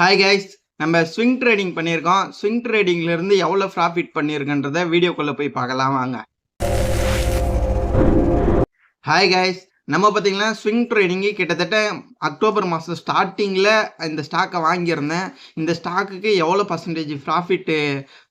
Hi guys நம்ம swing trading பண்ணியிருக்கோம். Swing ட்ரேடிங்லேருந்து எவ்வளோ ப்ராஃபிட் பண்ணியிருக்கன்றத வீடியோக்குள்ளே போய் பார்க்கலாம் வாங்க. ஹாய் கைஸ் நம்ம பார்த்தீங்கன்னா ஸ்விங் ட்ரேடிங்கு கிட்டத்தட்ட அக்டோபர் மாதம் ஸ்டார்டிங்கில் இந்த ஸ்டாக்கை வாங்கியிருந்தேன். இந்த ஸ்டாக்குக்கு எவ்வளோ பர்சன்டேஜ் ப்ராஃபிட்டு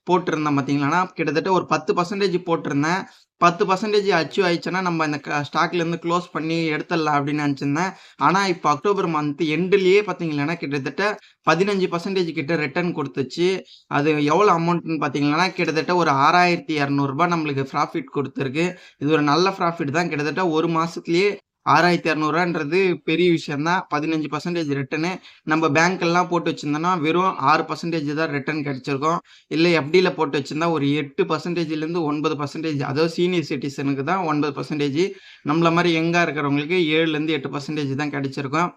போட்டிருந்தேன் பார்த்தீங்களா கிட்டத்தட்ட ஒரு பத்து பர்சன்டேஜ் போட்டிருந்தேன். பத்து பர்சன்டேஜ் அச்சீவ் ஆயிடுச்சுன்னா நம்ம இந்த ஸ்டாக்லேருந்து க்ளோஸ் பண்ணி எடுத்துடலாம் அப்படின்னு நினச்சிருந்தேன். ஆனால் இப்போ அக்டோபர் மந்த் எண்டுலேயே பார்த்தீங்கன்னா கிட்டத்தட்ட பதினஞ்சு பர்சன்டேஜ் கிட்ட ரிட்டர்ன் கொடுத்துச்சு. அது எவ்வளோ அமௌண்ட்னு பார்த்தீங்கன்னா கிட்டத்தட்ட ஒரு ஆறாயிரத்தி இரநூறுபா நம்மளுக்கு ப்ராஃபிட் கொடுத்துருக்கு. இது ஒரு நல்ல ப்ராஃபிட் தான். கிட்டத்தட்ட ஒரு மாதத்துலேயே ஆறாயிரத்தி இரநூறுவான்றது பெரிய விஷயம்தான். பதினஞ்சு பர்சன்டேஜ் ரிட்டனு நம்ம பேங்க்கெல்லாம் போட்டு வச்சுருந்தோன்னா வெறும் ஆறு பர்சன்டேஜ் தான் ரிட்டர்ன் கிடச்சிருக்கோம். இல்லை எஃப்டியில் போட்டு வச்சுருந்தா ஒரு எட்டு பர்சன்டேஜ்லேருந்து ஒன்பது பர்சன்டேஜ் அதாவது சீனியர் சிட்டிசனுக்கு தான் ஒன்பது பர்சன்டேஜ் நம்மள மாதிரி எங்காக இருக்கிறவங்களுக்கு ஏழுலேருந்து எட்டு பர்சன்டேஜ் தான் கிடச்சிருக்கோம்.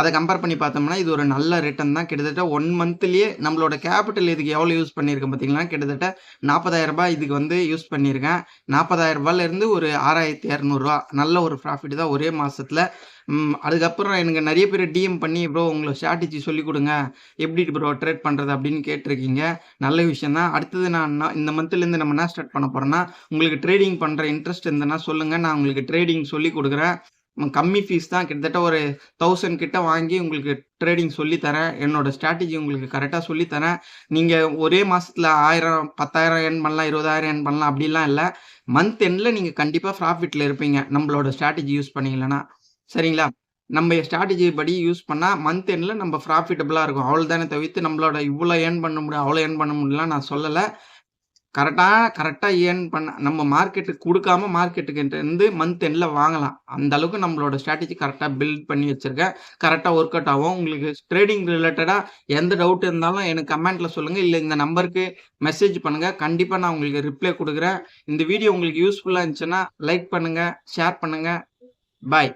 அதை கம்பேர் பண்ணி பார்த்தோம்னா இது ஒரு நல்ல ரிட்டர்ன் தான். கிட்டத்தட்ட ஒன் மந்த்லேயே நம்மளோட கேபிட்டல் இதுக்கு எவ்வளோ யூஸ் பண்ணியிருக்கேன் பார்த்தீங்களா? கிட்டத்தட்ட நாற்பதாயிரம் ரூபாய் இதுக்கு வந்து யூஸ் பண்ணியிருக்கேன். நாற்பதாயிரரூபாலேருந்து ஒரு ஆறாயிரத்தி இரநூறுவா நல்ல ஒரு ப்ராஃபிட் தான் ஒரே மாதத்தில் அதுக்கப்புறம் எனக்கு நிறைய பேர் டிஎம் பண்ணி ப்ரோ உங்களை ஸ்ட்ராட்டஜி சொல்லிக் கொடுங்க. எப்படி ப்ரோ ட்ரேட் பண்ணுறது அப்படின்னு கேட்டிருக்கீங்க. நல்ல விஷயம் தான். அடுத்தது நான் இந்த மந்த்லேருந்து நம்ம என்ன ஸ்டார்ட் பண்ண போகிறோன்னா உங்களுக்கு ட்ரேடிங் பண்ணுற இன்ட்ரெஸ்ட் இருந்ததுன்னா சொல்லுங்கள் நான் உங்களுக்கு ட்ரேடிங் சொல்லி கொடுக்குறேன். கம்மி ஃபீஸ் தான். கிட்டத்தட்ட ஒரு தௌசண்ட் கிட்ட வாங்கி உங்களுக்கு ட்ரேடிங் சொல்லி தரேன். என்னோட ஸ்ட்ராட்டஜி உங்களுக்கு கரெக்டாக சொல்லி தரேன். நீங்கள் ஒரே மாதத்தில் ஆயிரம் பத்தாயிரம் ஏர்ன் பண்ணலாம் இருபதாயிரம் ஏர்ன் பண்ணலாம் அப்படிலாம் இல்லை. மந்த் எண்டில் நீங்கள் கண்டிப்பாக ப்ராஃபிட்டில் இருப்பீங்க. நம்மளோட ஸ்ட்ராட்டஜி யூஸ் பண்ணிங்களேன்னா சரிங்களா? நம்ம ஸ்ட்ராட்டஜி படி யூஸ் பண்ணால் மந்த் எண்டில் நம்ம ப்ராஃபிட்டபுளாக இருக்கும். அவ்வளோ தானே தவிர்த்து நம்மளோட இவ்வளோ ஏர்ன் பண்ண முடியும் அவ்வளோ ஏர்ன் பண்ண முடியலாம் நான் சொல்லலை. கரெக்டாக கரெக்டாக ஏர்ன் பண்ண நம்ம மார்க்கெட்டுக்கு கொடுக்காம மார்க்கெட்டுக்கு இருந்து மந்த் எண்டில் வாங்கலாம். அந்த அளவுக்கு நம்மளோட ஸ்ட்ராட்டஜி கரெக்டாக பில்ட் பண்ணி வச்சுருக்கேன். கரெக்டாக ஒர்க் அவுட் ஆகும். உங்களுக்கு ட்ரேடிங் ரிலேட்டடாக எந்த டவுட் இருந்தாலும் எனக்கு கமெண்ட்டில் சொல்லுங்கள் இல்லை இந்த நம்பருக்கு மெசேஜ் பண்ணுங்கள் கண்டிப்பாக நான் உங்களுக்கு ரிப்ளை கொடுக்குறேன். இந்த வீடியோ உங்களுக்கு யூஸ்ஃபுல்லாக இருந்துச்சுன்னா லைக் பண்ணுங்கள் ஷேர் பண்ணுங்கள் பாய்